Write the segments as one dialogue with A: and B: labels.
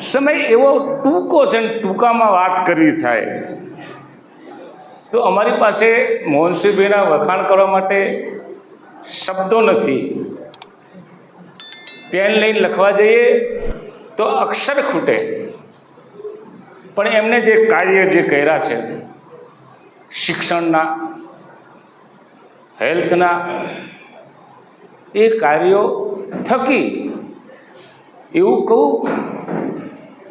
A: સમય એવો ટૂંકો છે ટૂંકામાં વાત કરવી થાય. તો અમારી પાસે મોહનસિંહભાઈના વખાણ કરવા માટે શબ્દો નથી. પેન લઈને લખવા જઈએ તો અક્ષર ખૂટે. પણ એમને જે કાર્ય જે કર્યા છે, શિક્ષણના, હેલ્થના, એ કાર્યો થકી એવું કહું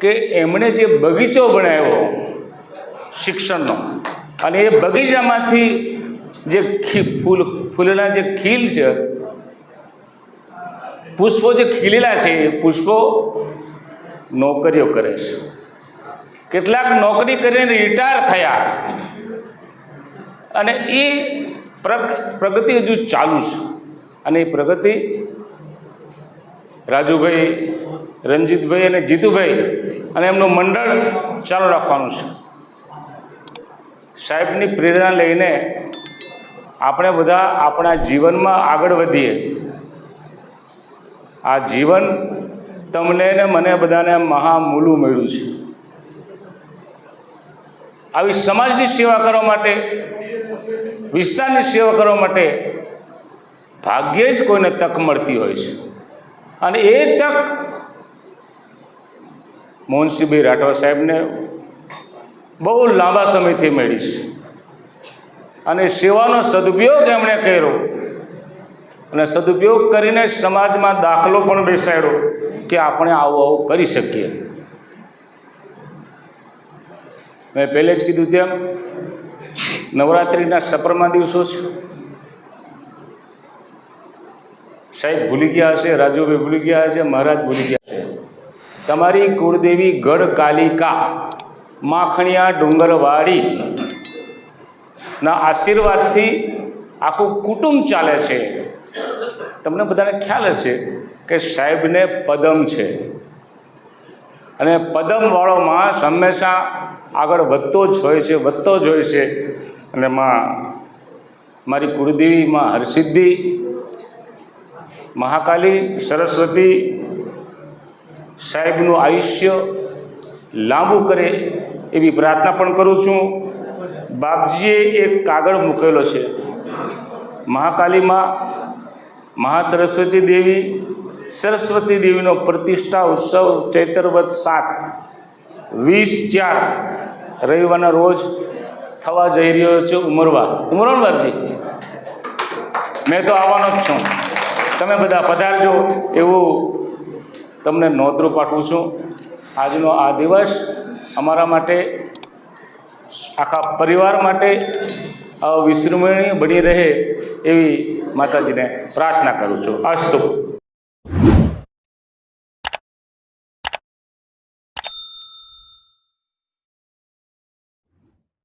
A: કે એમણે જે બગીચો બનાવ્યો શિક્ષણનો, અને એ બગીચામાંથી જે ફૂલ, ફૂલના જે ખીલ છે, પુષ્પો જે ખીલેલા છે, એ પુષ્પો નોકરીઓ કરે છે. કેટલાક નોકરી કરીને રિટાયર થયા. અને એ પ્રગ, પ્રગતિ હજુ ચાલુ છે. અને એ પ્રગતિ રાજુભાઈ, રંજીતભાઈ અને જીતુભાઈ. અને એમનું મંડળ ચાલુ રાખવાનું છે. સાહેબની પ્રેરણા લઈને આપણે બધા આપણા જીવનમાં આગળ વધીએ. આ જીવન તમને ને મને બધાને મહામૂલું મળ્યું છે. આવી સમાજની સેવા કરવા માટે, વિસ્તારની સેવા કરવા માટે ભાગ્યે જ કોઈને તક મળતી હોય છે. અને એ તક મોહનસિંહભાઈ રાઠવા સાહેબને બહુ લાંબા સમયથી મળી છે. અને સેવાનો સદુપયોગ એમણે કર્યો. અને સદુપયોગ કરીને સમાજમાં દાખલો પણ બેસાડ્યો કે આપણે આવું આવું કરી શકીએ. મેં પહેલે જ કીધું તેમ, નવરાત્રિના સપરમા દિવસો છે. સાહેબ, ભૂલી ગયા હશે, રાજુભાઈ ભૂલી ગયા હશે, મહારાજ ભૂલી ગયા છે તમારી કુળદેવી ગઢ કાલિકા માખણિયા ડુંગરવાડી ના આશીર્વાદથી આખું કુટુંબ ચાલે છે. તમને બધાને ખ્યાલ હશે કે સાહેબને પદમ છે. અને પદમવાળો માણસ હંમેશા આગળ વધતો જ હોય છે, વધતો જ હોય છે. અને માં, મારી કુળદેવી માં હરસિદ્ધિ મહાકાલી સરસ્વતી સાહેબનું આયુષ્ય લાંબુ કરે એવી પ્રાર્થના પણ કરું છું. બાપજીએ એક કાગળ મૂકેલો છે. મહાકાલીમાં મહાસરસ્વતી દેવી સરસ્વતી દેવીનો પ્રતિષ્ઠા ઉત્સવ ચૈતરવત સાત, વીસ ચાર રવિવારના રોજ થવા જઈ રહ્યો છે ઉમરવા. ઉમરવા બાપજી? મેં તો આવવાનો જ છું. તમે બધા પધારજો એવું તમને નોતરું પાઠવું છું. આજનો આ દિવસ અમારા માટે, આખા પરિવાર માટે અવિસ્મરણીય બની રહે એવી માતાજીને પ્રાર્થના કરું છું. અસ્તુ.